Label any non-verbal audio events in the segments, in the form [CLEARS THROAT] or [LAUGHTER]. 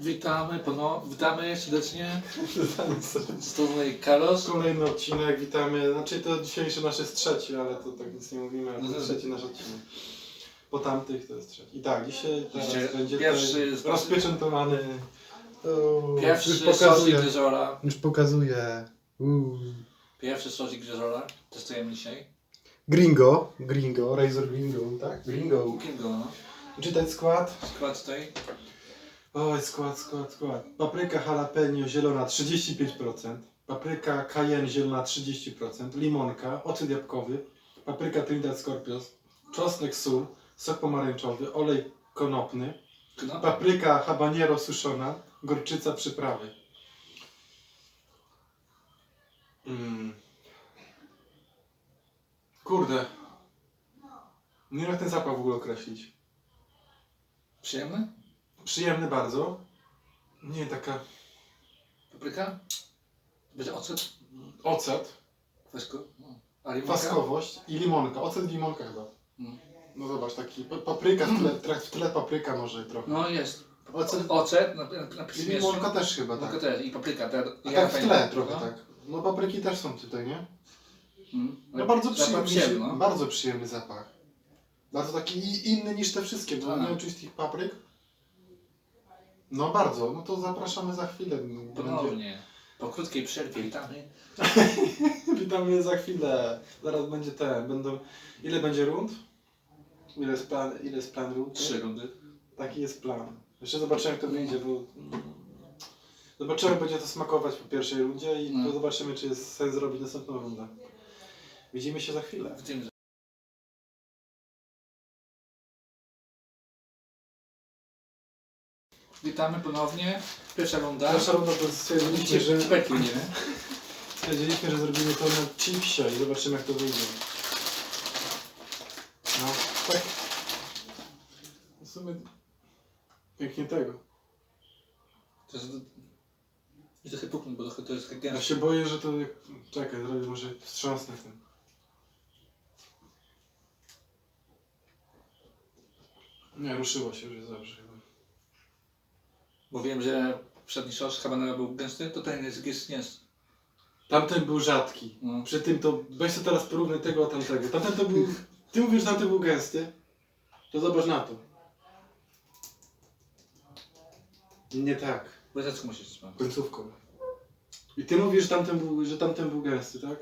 Witamy, ponownie, witamy serdecznie. Tej Carlos. Kolejny odcinek, witamy. Znaczy to dzisiejszy nasz jest trzeci, ale to tak nic nie mówimy, ale to Mhm. trzeci nasz odcinek. Po tamtych to jest trzeci. I tak, dzisiaj teraz Dzisiaj będzie pierwszy jest- rozpieczętowany. To Pierwszy już sosik pokazuje. gryzola. Już pokazuje. Uuu. Pierwszy sosik gryzola. Testujemy dzisiaj. Gringo, Gringo, Razor Gringo, tak? Gringo. Kingo, no. Czytać skład. Skład tutaj. Oj, skład, skład, skład. Papryka jalapeno zielona 35%, papryka cayenne zielona 30%, limonka, ocet jabłkowy, papryka Trinidad Scorpios, czosnek sól, sok pomarańczowy, olej konopny, No. papryka habanero suszona, gorczyca przyprawy. Mm. Kurde. Nie wiem jak ten zapach w ogóle określić. Przyjemny? Przyjemny bardzo. Nie taka Papryka? Będzie ocet? ocet, Wesko? No. A limonka? kwaskowość i limonka. Ocet i limonka chyba. Mm. No zobacz, taki pa- papryka w tle, tra- w tle papryka może trochę. No jest. Ocet Ocet na, na, na i piśmie limonka też chyba, tak. też i papryka. Te, A tak w tle trochę, no. tak. No papryki też są tutaj, nie? Mm. No bardzo przyjemny, przyjemny, no. bardzo przyjemny zapach. Bardzo taki i- inny niż te wszystkie, bo Tak. nie czuć tych papryk. No bardzo, no to zapraszamy za chwilę. Będzie... Ponownie. Po krótkiej przerwie witamy. [LAUGHS] Witamy za chwilę. Zaraz będzie ten, będą... Ile będzie rund? Ile jest plan, ile jest plan rund? Trzy rundy. Taki jest plan. Jeszcze zobaczymy jak to wyjdzie, bo... Zobaczymy, jak będzie to smakować po pierwszej rundzie i No. zobaczymy, czy jest sens zrobić następną rundę. Widzimy się za chwilę. W tym Witamy ponownie. Pierwsza runda. Nasza runda to stwierdziliśmy, że, Czpeki, nie? stwierdziliśmy, że zrobimy to na chipsie i zobaczymy, jak to wyjdzie. No, tak. W sumie... Pięknie tego. To jest... I trochę puknąć, bo trochę to jest tak Ja się boję, że to... Czekaj, zrobię może wstrząsnę tym. Nie, ruszyło się, już jest dobrze chyba. Bo wiem, że przedni sos habanero był gęsty, to ten jest, jest, jest. Tamten był rzadki. No. Przy tym to... Weź sobie teraz porównaj tego a tamtego. Tamten to był... Ty mówisz, że tamten był gęsty. To zobacz na to. Nie tak. Łyżeczką musisz trzymać. Końcówką. I ty mówisz, że tamten był, że tamten był gęsty, tak?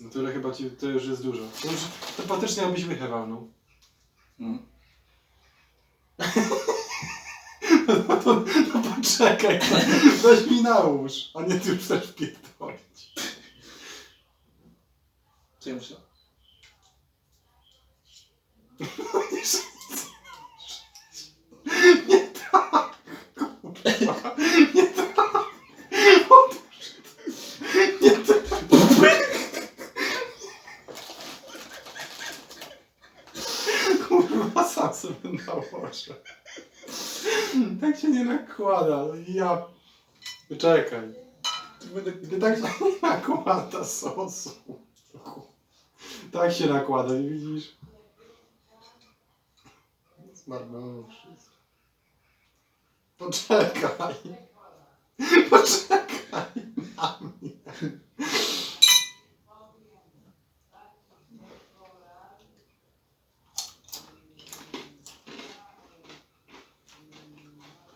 No tyle chyba ci, to już jest dużo. To już to faktycznie abyś łychę walnął. Mm. [LAUGHS] No to, no poczekaj, weź mi nałóż, a nie ty już chcesz pierdolić. Co ja muszę? Nie tak, kurwa, nie tak. Otóż, nie tak. Kurwa, sam sobie nałożę. [LAUGHS] Tak się nie nakłada, ja... Czekaj. Gdy tak się [LAUGHS] nie nakłada sosu. Tak się nakłada, nie widzisz? Zmarnował wszystko. Poczekaj. [LAUGHS] Poczekaj na mnie.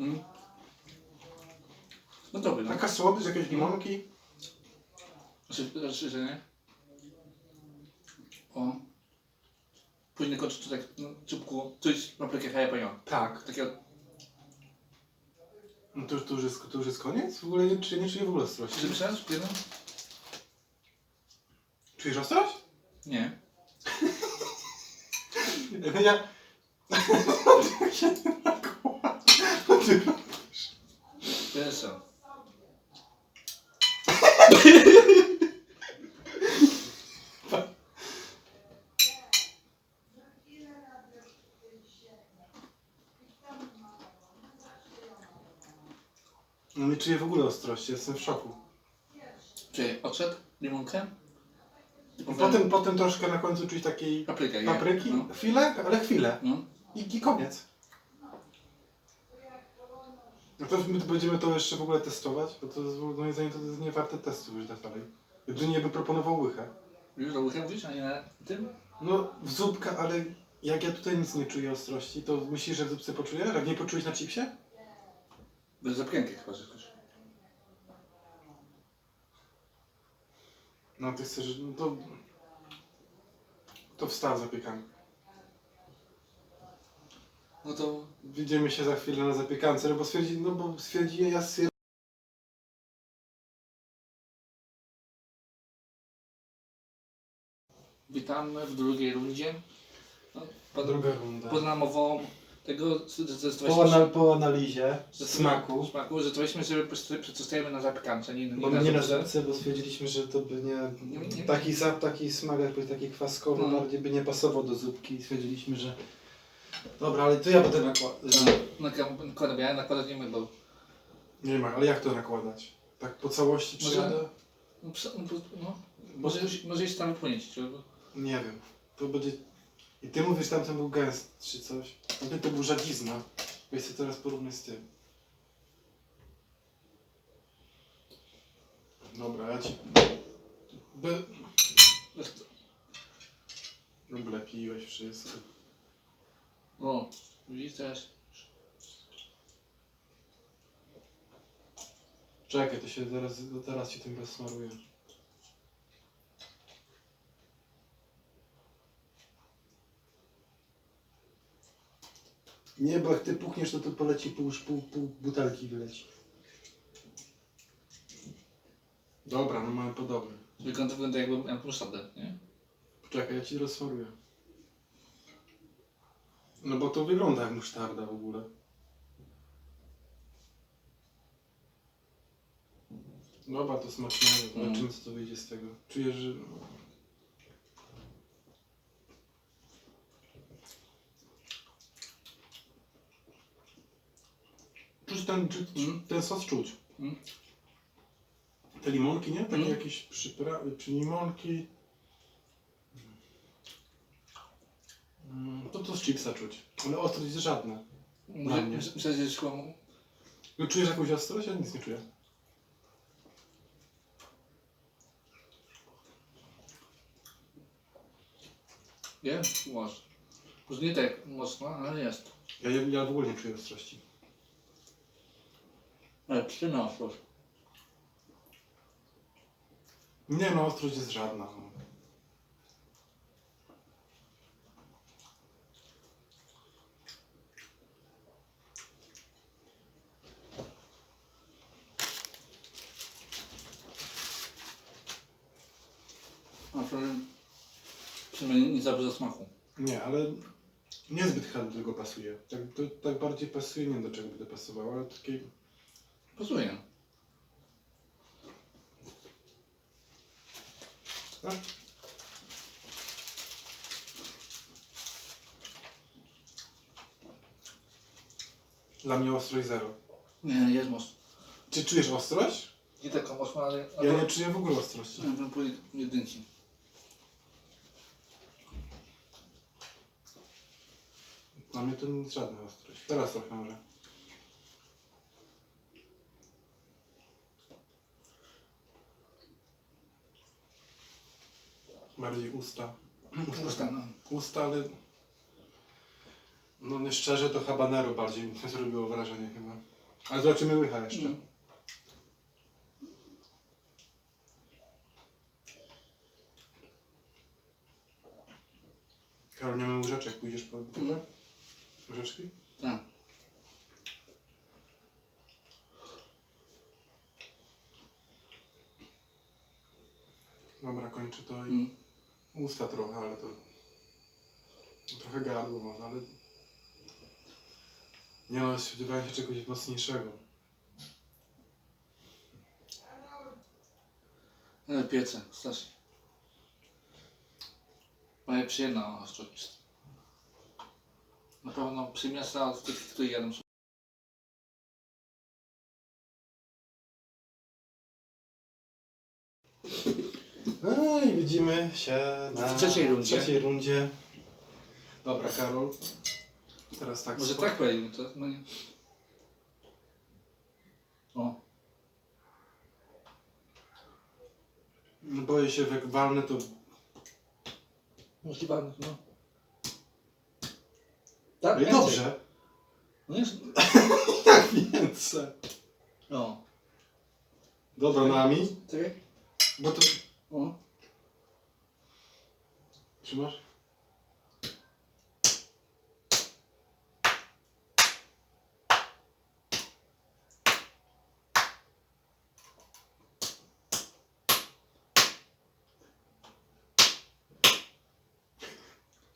Mm. No dobry, no. Taka słodycz, jakieś limonki. Znaczy, znaczy, że nie? O. Później kończy to tak, no, czubku, coś paprykę jalapeno. Tak. Takiego, No to, już- to, już jest, to już jest koniec? W ogóle nie, czy nie czuję w ogóle ostrości. czym sens? Jedno? Czujesz ostrość? Nie. [LAUGHS] Ja... [LAUGHS] Tak się nie nakłada. Ty- Jeden sen. No nie czuję w ogóle ostrości, jestem w szoku. Czyli ocet, limonkę? I Potem, potem troszkę na końcu czuć takiej paprykę. papryki, No. chwilę, ale chwilę. No. I, I koniec. No to my będziemy to jeszcze w ogóle testować, bo to jest, moim zdaniem to jest nie warte testu już tak dalej. Jedynie by proponował łychę. Już do łycha mówisz, a nie na tym? No, w zupka, ale jak ja tutaj nic nie czuję ostrości, to myślisz, że w zupce poczuję? Jak nie poczułeś na chipsie? Bez zapiekanki chyba, że chcesz. No, ty chcesz, no to... To wstaw zapiekankę. No to Widzimy się za chwilę na zapiekance, no bo stwierdzi, no bo stwierdzi, ja stwierdzę, witamy w drugiej rundzie. No, pod, druga runda. pod namową tego Po, zdecydowaliśmy ana, się- po analizie zdecydowaliśmy- smaku, smaku, zdecydowaliśmy że przetestu- przetestujemy na zapiekance, nie, bo nie, na zupce. zupce, bo stwierdziliśmy, że to by nie... Nie. Taki zap, taki smak, jakby taki kwaskowy, No. bardziej by nie pasował do zupki i stwierdziliśmy, że... Dobra, ale to ja będę nakładać. Nakładam, nakładam, ja nakładać nie bo Nie ma, ale jak to nakładać? Tak po całości Może- przyjadę? no, no, po- no, może, już, może już tam wypłynieć. Czy, Nie wiem. To będzie... I ty mówisz, tamten był gęst, czy coś. Tamten to był żadzizna. Weź sobie teraz porównaj z tym. Dobra, ja ci... By... Oblepiłeś wszystko. O, widzisz teraz? Czekaj, to się teraz, to teraz ci tym rozsmaruję. Nie, bo jak ty puchniesz, to to poleci pół, pół, pół butelki wyleci. Dobra, no mamy podobny. Wygląda, wygląda jakbym miał musztardę, nie? Poczekaj, ja ci rozsmaruję. No bo to wygląda jak musztarda w ogóle. Dobra, to smacznego. Mm. Zobaczymy co to wyjdzie z tego. Czuję, że... Czuć ten, czuć, Mm. ten sos czuć. Mm. Te limonki, nie? Takie Mm. jakieś przyprawy, czy limonki. Mm, To to z chipsa czuć. Ale ostrość jest żadna. Może, mnie. że No, czujesz jakąś ostrość? Ja nic nie czuję. Nie? Może. Może nie tak mocno, ale jest. Ja, ja, ja w ogóle nie czuję ostrości. Ale ostrość. Nie no, ostrość jest żadna. No. A przynajmniej, nie zabrze smaku. Nie, ale niezbyt chyba do tego pasuje. Tak, to, tak bardziej pasuje, nie wiem do czego by to pasowało, ale takie... Pasuje. Tak? Dla mnie ostrość zero. Nie, jest mocno. Czy czujesz ostrość? Nie taką ale... Ja nie czuję w ogóle ostrości. Ja bym powiedział jedynki. Dla mnie to nic żadna ostrość. Teraz trochę może. Bardziej usta. Usta, no. Usta, ale... No nie szczerze to habanero bardziej mi zrobiło wrażenie chyba. Ale zobaczymy łycha jeszcze. Mm. Karol, nie mamy łyżeczek, pójdziesz po tyle? Łyżeczki? Tak. Dobra, kończę to i... Mm. Usta trochę, ale to... Trochę gardło może, ale... Nie no, spodziewałem się czegoś mocniejszego. Ale piece, strasznie. Moja przyjemna ostrość. Na pewno przymiesza z tych, które jadą. No i widzimy się na W trzeciej rundzie. trzeciej rundzie. Dobra, Karol. Teraz tak. Może tak powiem, to no nie. O, Boję się, jak walnę, to Możliwe, no. Tak, No i więcej. dobrze. No jest... [LAUGHS] Jak więcej. No. Dobra, nami. Ty? Bo to... O. Trzymasz?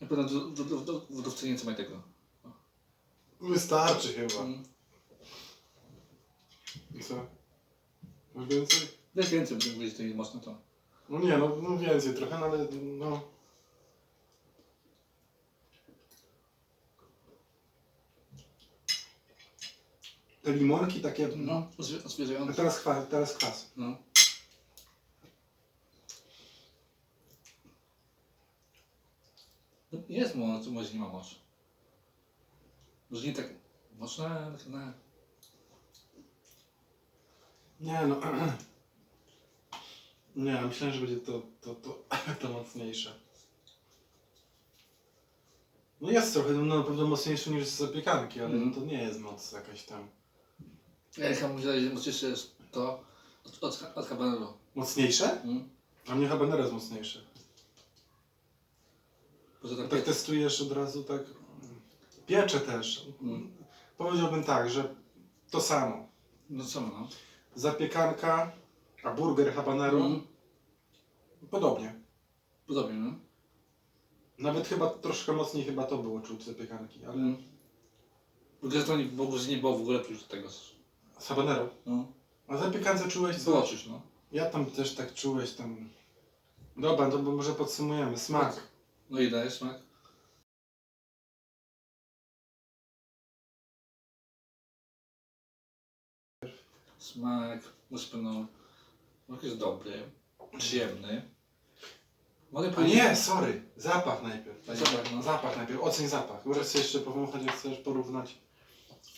Na pewno nie trzymaj tego. Wystarczy chyba. Mm. I co? Masz więcej? Weź więcej, bo będzie tutaj mocno to. No nie, no, no więcej trochę, no ale no... Te limonki takie... No, oswie- A teraz kwas, teraz kwas. No. No, Jest moc, może nie ma moc. Może nie tak mocne, ale na... Nie no... [CLEARS THROAT] Nie, myślałem, że będzie to, to, to, [CLEARS THROAT] to mocniejsze. No jest trochę, no na pewno mocniejsze niż z zapiekanki, ale Mhm. to nie jest moc jakaś tam... Ja chyba myślałem, że mocniejsze jest to od, od, od habanero. Mocniejsze? Mm. A mnie habanero jest mocniejsze. A tak, tak testujesz od razu tak... Piecze też. Mm. Powiedziałbym tak, że to samo. No co no? Zapiekanka, a burger habanero Mm. podobnie. Podobnie, no? Nawet chyba troszkę mocniej chyba to było czuć zapiekanki, ale Mm. W ogóle to nie, w ogóle nie było w ogóle czuć tego. z habanero. No. A zapiekance czułeś Było coś? czuć, no. Ja tam też tak czułeś tam. Dobra, to może podsumujemy. Smak. No i daje smak. Smak, muszę pewno, smak jest dobry, przyjemny. Mogę A powiedzieć... nie, sorry. Zapach najpierw. A zapach, no. Zapach najpierw. Oceń zapach. Możesz sobie jeszcze powąchać, jak chcesz porównać.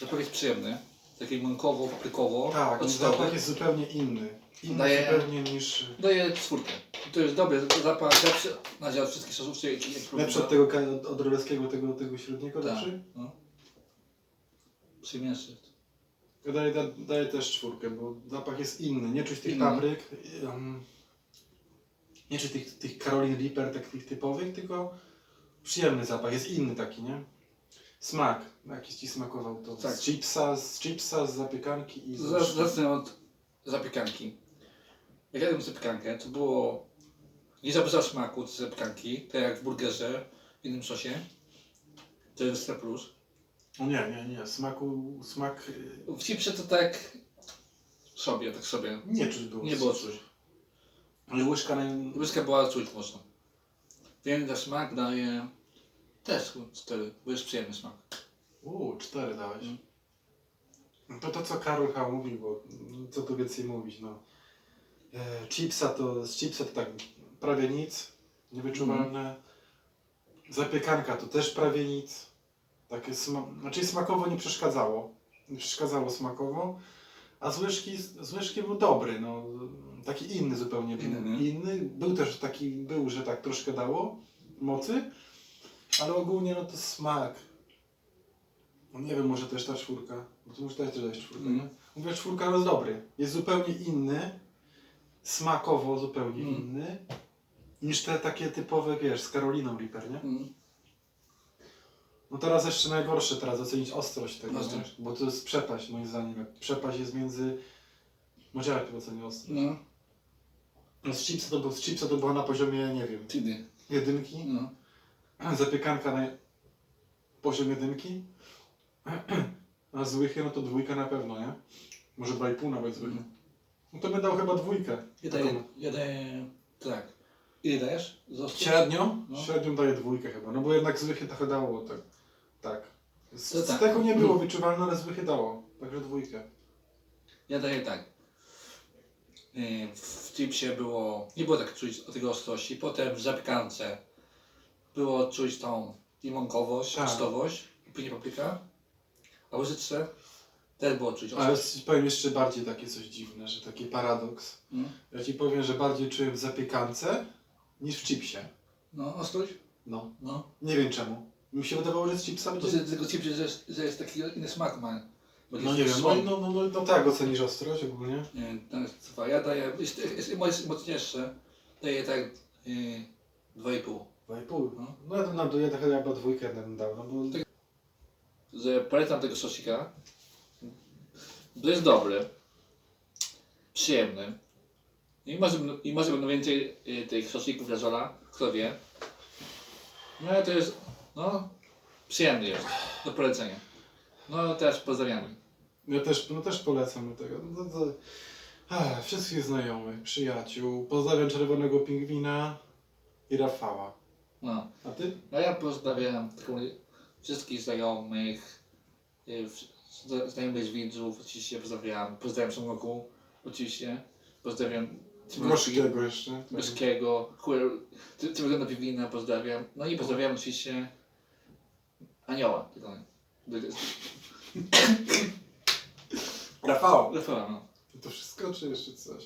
Zapach jest przyjemny. Taki mąkowo, paprykowo, Tak, octowy. zapach jest zupełnie inny. Inny Daje- zupełnie niż... Daje czwórkę. To jest dobry zapach, lepszy na dział wszystkich jak Lepszy od tego ka- od, od roleskiego, tego, tego średniego Tak. lepszy? No. Ja daję, da, daję też czwórkę, bo zapach jest inny. Nie czuć tych Inny. papryk. Um, nie czuć tych, tych Carolin Reaper, takich typowych, tylko przyjemny zapach. Jest inny taki, nie? Smak. Jakiś ci smakował to. Tak. Z chipsa, z chipsa, z zapiekanki i z... Zac- Zacznę od zapiekanki. Jak jadłem zapiekankę, to było nie zaburza smaku tej zapiekanki, tak jak w burgerze, w innym sosie. To jest plus. O nie, nie, nie. Smaku, smak... y, W chipsie to tak sobie, tak sobie. Nie czuć było. Nie było czuć. Ale łyżka naj... Łyżka była czuć mocno. Więc za smak daje też 4, bo jest przyjemny smak. Uuu, cztery dałeś. Mm. No To to, co Karol H. mówił, bo mm, co tu więcej mówić, no. E, chipsa to, z chipsa to tak prawie nic, niewyczuwalne. Mhm. Zapiekanka to też prawie nic. Takie sma... Znaczy smakowo nie przeszkadzało. Nie przeszkadzało smakowo. A z łyżki, z łyżki był dobry, no. Taki inny zupełnie. Inny, inny. Był też taki, był, że tak troszkę dało mocy. Ale ogólnie no to smak. No nie wiem, może też ta czwórka. Bo tu muszę też dać czwórkę, Mm. nie? Mówię, czwórka jest dobry. Jest zupełnie inny. Smakowo zupełnie Mm. inny. Niż te takie typowe, wiesz, z Karoliną Reaper, nie? Mm. No teraz jeszcze najgorsze teraz ocenić ostrość tego, Ostrość. Nie? bo to jest przepaść moim zdaniem. Jak Przepaść jest między... Może jak to ocenię ostrość? No, No z chipsa to, z chipsa to była na poziomie, nie wiem, ty. jedynki. No. [CLEARS THROAT] Zapiekanka na poziom jedynki. A z łychy, no to dwójka na pewno, nie? Może dwa i pół nawet z łychy. No to bym dał chyba dwójkę. Ja daję, ja daję, tak. Ile dajesz? Średnią? No. Średnią daję dwójkę chyba, no bo jednak z łychy trochę dało, tak. Tak. Z, To z tak. tego nie było wyczuwalne, ale z łychy dało. Także dwójkę. Ja daję tak. Yy, W chipsie było, nie było tak czuć o tego ostrości. Potem w zapiekance było czuć tą limonkowość, Tak. octowość, później papryka. A łyżeczce Też było czuć. Ale ci powiem jeszcze bardziej takie coś dziwne, że taki paradoks. Mm. Ja ci powiem, że bardziej czułem w zapiekance niż w chipsie. No, ostrość? No. No. Nie wiem czemu. Mi się wydawało, że z chipsa To będzie... z tego chipsy, że, jest- że jest taki inny smak ma. Bo No jest nie wiem, no, słony. no, no, no, no tak, ocenisz ostrość ogólnie? Nie, to jest dwa. Ja daję, jest, jest, jest mocniejsze. Daję tak yy, 2,5. 2,5. No. No ja to nam ja chyba chyba dwójkę nam dał, no bo... Że polecam tego sosika. To jest dobry. Przyjemny. I może, i może będą więcej y, tych sosików leżola, kto wie. No ale to jest, no, przyjemny jest, do polecenia. No też pozdrawiamy. Ja też, no też polecam tego. No, to, to, ach, wszystkich znajomych, przyjaciół. Pozdrawiam Czerwonego Pingwina i Rafała. No. A ty? A ja pozdrawiam wszystkich znajomych, y, zna- znajomych widzów, oczywiście pozdrawiam. Pozdrawiam Samoku, oczywiście. Pozdrawiam Gorzkiego jeszcze. Myskiego, Całego Piwina pozdrawiam. No i pozdrawiam oczywiście Anioła. tylko nie. [COUGHS] Rafał! Rafała, no. To wszystko, czy jeszcze coś?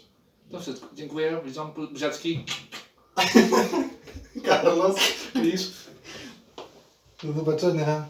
To wszystko. Dziękuję. Widzom Brzecki. [LAUGHS] Carlos, Lisz. Do zobaczenia.